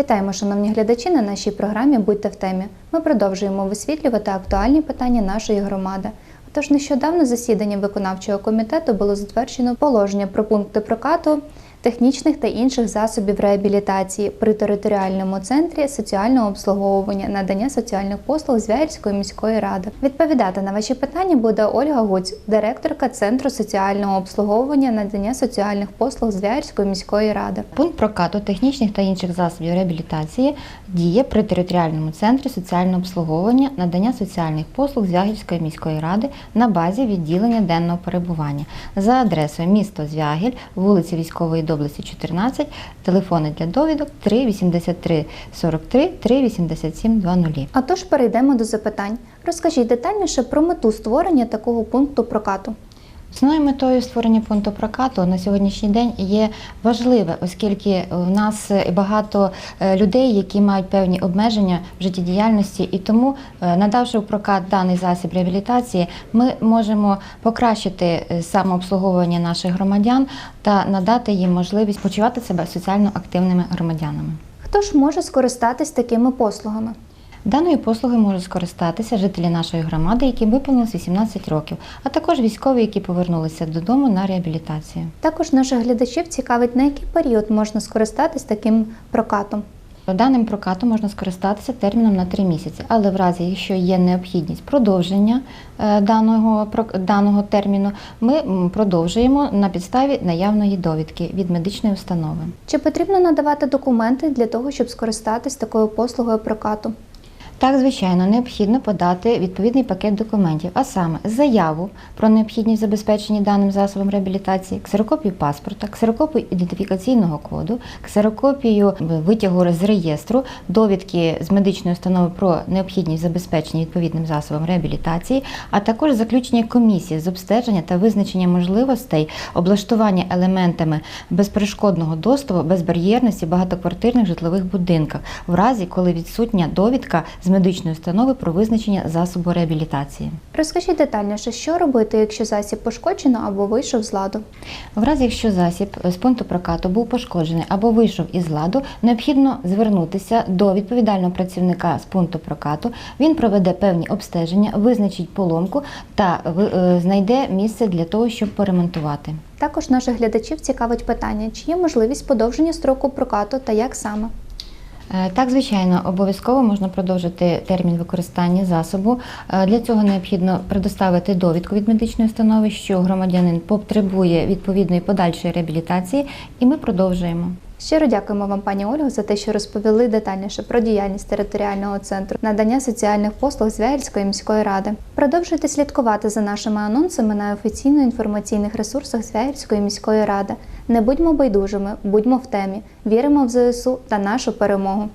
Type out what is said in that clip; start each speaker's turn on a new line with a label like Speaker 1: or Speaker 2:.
Speaker 1: Вітаємо, шановні глядачі, на нашій програмі Будьте в темі. Ми продовжуємо висвітлювати актуальні питання нашої громади. Тож нещодавно засідання виконавчого комітету було затверджено положення про пункти прокату технічних та інших засобів реабілітації при територіальному центрі соціального обслуговування надання соціальних послуг Звярської міської ради. Відповідати на ваші питання буде Ольга Гуць, директорка Центру соціального обслуговування надання соціальних послуг Звярської міської ради.
Speaker 2: Пункт прокату технічних та інших засобів реабілітації діє при територіальному центрі соціального обслуговування надання соціальних послуг Звягільської міської ради на базі відділення денного перебування за адресою місто Звягіль, вулиці Військової доблесті 14, телефони для довідок 3 83 43 3 87 20.
Speaker 1: А тож перейдемо до запитань. Розкажіть детальніше про мету створення такого пункту прокату.
Speaker 2: Основною метою створення пункту прокату на сьогоднішній день є важливе, оскільки у нас багато е, людей, які мають певні обмеження в життєдіяльності, і тому, е, надавши в прокат даний засіб реабілітації, ми можемо покращити е, самообслуговування наших громадян та надати їм можливість почувати себе соціально активними громадянами.
Speaker 1: Хто ж може скористатись такими послугами?
Speaker 2: Даною послугою можуть скористатися жителі нашої громади, які виповнилось 18 років, а також військові, які повернулися додому на реабілітацію.
Speaker 1: Також наших глядачів цікавить, на який період можна скористатись таким прокатом.
Speaker 2: Даним прокатом можна скористатися терміном на 3 місяці, але в разі, якщо є необхідність продовження е, даного, даного терміну, ми продовжуємо на підставі наявної довідки від медичної установи.
Speaker 1: Чи потрібно надавати документи для того, щоб скористатись такою послугою прокату?
Speaker 2: Так, звичайно, необхідно подати відповідний пакет документів, а саме заяву про необхідність забезпечення даним засобом реабілітації, ксерокопію паспорта, ксерокопію ідентифікаційного коду, ксерокопію витягу з реєстру, довідки з медичної установи про необхідність забезпечення відповідним засобом реабілітації, а також заключення комісії з обстеження та визначення можливостей облаштування елементами безперешкодного доступу, безбар'єрності багатоквартирних житлових будинках, в разі, коли відсутня довідка з медичної установи про визначення засобу реабілітації.
Speaker 1: Розкажіть детальніше, що робити, якщо засіб пошкоджено або вийшов з ладу.
Speaker 2: В разі, якщо засіб з пункту прокату був пошкоджений або вийшов із ладу, необхідно звернутися до відповідального працівника з пункту прокату. Він проведе певні обстеження, визначить поломку та е, знайде місце для того, щоб поремонтувати.
Speaker 1: Також наших глядачів цікавить питання, чи є можливість подовження строку прокату та як саме.
Speaker 2: Е, Так, звичайно, обов'язково можна продовжити термін використання засобу. Е, Для цього необхідно предоставити довідку від медичної установи, що громадянин потребує відповідної подальшої реабілітації, і ми продовжуємо.
Speaker 1: Щиро дякуємо вам, пані Ольго, за те, що розповіли детальніше про діяльність територіального центру надання соціальних послуг Звягільської міської ради. Продовжуйте слідкувати за нашими анонсами на офіційно-інформаційних ресурсах Звягільської міської ради. Не будьмо байдужими, будьмо в темі, віримо в ЗСУ та нашу перемогу.